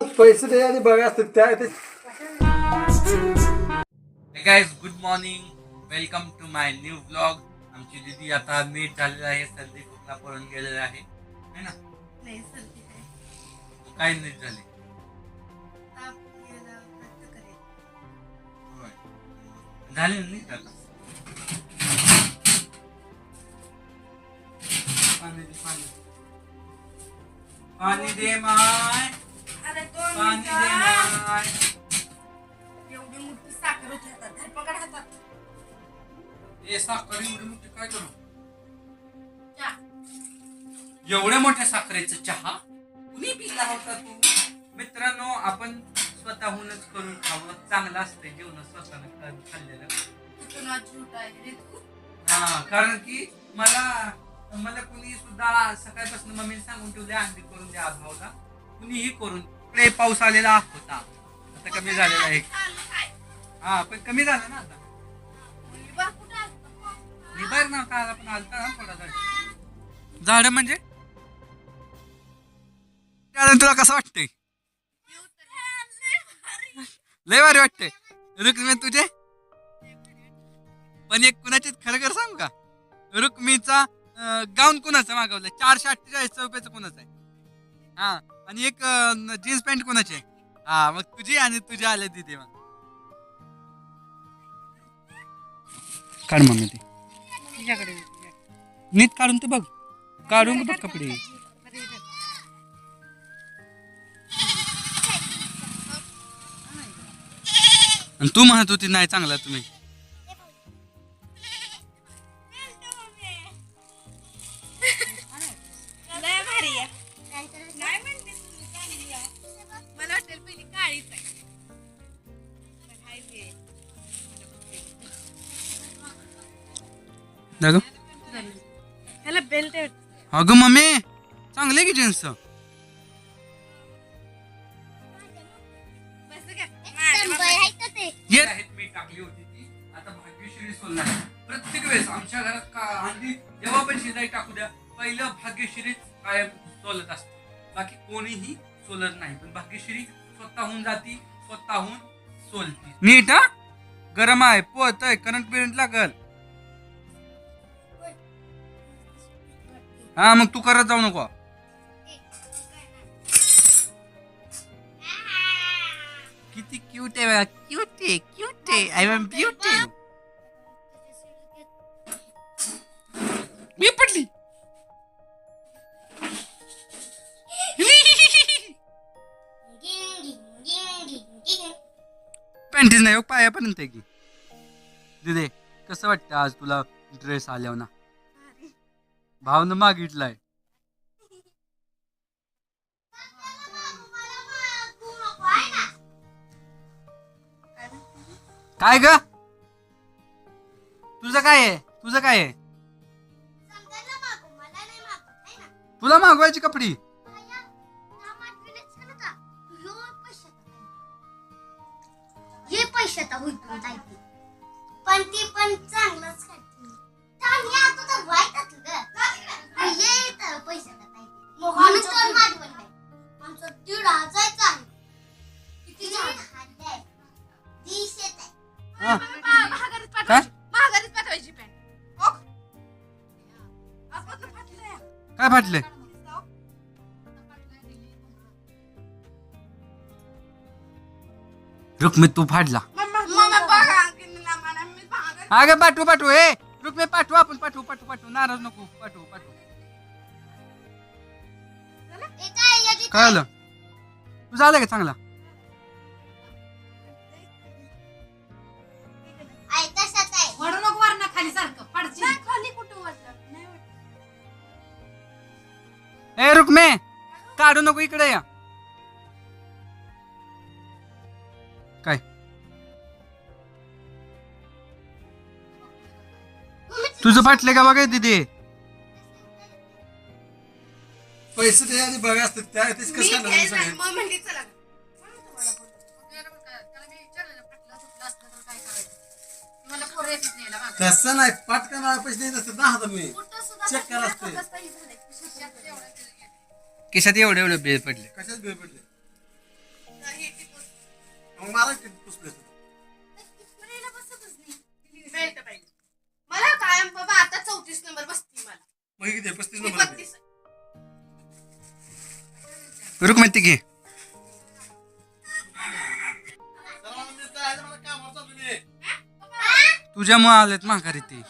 पैसे ते आणि बघा असतात त्या ते guys good morning welcome to my new blog आमची दिदी आता झालेला आहे. सर्दी खोकला पळून गेलेला आहे. है ना? नाही सर्दी काय नीट झाले. झाले ना नीट आता? पाणी दे पाणी पाणी दे माय. पाणी दे मिनिटं. माय एवढी मोठी साखर होती हातात धरपकड हातात. ए साखर एवढी मोठी काय करू? चहा. एवढ्या मोठ्या साखरेचा चहा? कुणी पिला होता तू? मित्रांनो आपण स्वतःहूनच करून खावं. चांगलं असतं जेवण स्वतःनं करून खाल्लेलं. कुठून आज झूट आहे रे तू. हा कारण की मला मला कुणी सुद्धा सकाळपासून मम्मीने सांगून ठेवले अंडी करून द्या भाऊला कुणीही करून इकडे पाऊस आलेला होता. आता कमी झालेला आहे. हा पण कमी झाला ना आता. निभार ना काल आपण आलता ना थोडा झाड झाड म्हणजे? कारण तुला कसं वाटतंय? लय भारी. वाटतंय. रुक्मी तुझे? पण एक कुणाचे खरं खर सांगू का? रुक्मीचा गाऊन कुणाचं मागवलं चारशे अठ्ठेचाळीस रुपयाचं कुणाचं आहे? हा. आणि एक जीन्स पॅन्ट कुणाची आहे? हा मग तुझी आणि तुझ्या आल्या तिथे मग. काढ मम्मी ती. तुझ्याकडे नीट काढून ते बघ. काढून बघ कपडे. आणि तू म्हणत होती नाही चांगला तुम्ही. दाखव ह्याला बेल्ट अगं मम्मी चांगले की जीन्स बस का? माझ्या बापाची. ये आहेत मी टाकली होती ती. आता भाग्यश्री सोलणार प्रत्येक वेळेस आमच्या घरात का हल्ली जेव्हा पण शिजाई टाकू द्या पहिलं भाग्यश्रीच कायम सोलत असते. बाकी कोणीही सोलत नाही. पण भाग्यश्री स्वतःहून जाती स्वतःहून सोलती. नीट हा? गरम आहे पोहत आहे करंट बिरंट लागल. हा मग तू करत जाऊ नको. किती क्यूट आहे क्यूट आहे क्यूट आहे. आय एम ब्युटी मी पडली. पॅन्टीज नाही हो, पायापर्यंत आहे की. दिदे कसं वाटतं आज तुला ड्रेस आल्यावर ना? भावनं मागितलाय. काय ग? तुझं काय आहे? तुझं काय आहे? तुला मागवायची कपडी? हे पैशाचा पण ती पण चांगलंच आहे किती आहे हा. महा- महागारीत काय? पाठवायची महागारीत पाठवायची पॅन्ट ओक. आजपासून फाटलंय. काय फाटले रुक्मित तू फाडला मम्मा मम्मा बघा. किती लांब आला. मी महागारीत अगं पाठवू पाठवू. ए रुक्मित पाठवू आपण. पाठवू पाठवू पाठवू. नाराज नको. पाठवू पाठवू. हे काय याची कळलं तू झालं का चांगला? आहे तसाच आहे? वडू नको वरनं खाली सारखं पडची नाही, खाली कुठं वाटलं नाही वाटलं. ए रुक्मे काढू नको इकडे या. काय? तुझं फाटले का बघा तिथे? पैसे ते आणि बघा असतात त्या तेच मी कसं म्हणली चला काय याला मागं. तसं नाही पटकन पैसे देत असतात ना हातात मी कुठं सुद्धा चेक करा असते. खिशात एवढे एवढे बिल पडले कशाच बिल पडले मग मला किती पुसले मला कायम बाबा आता चौतीस नंबर बसती मला मग किती आहे? पस्तीस नंबर आहे. बत्तीस आहे. रुक्मिती घे. तुझ्यामुळे आलेत माघारी ते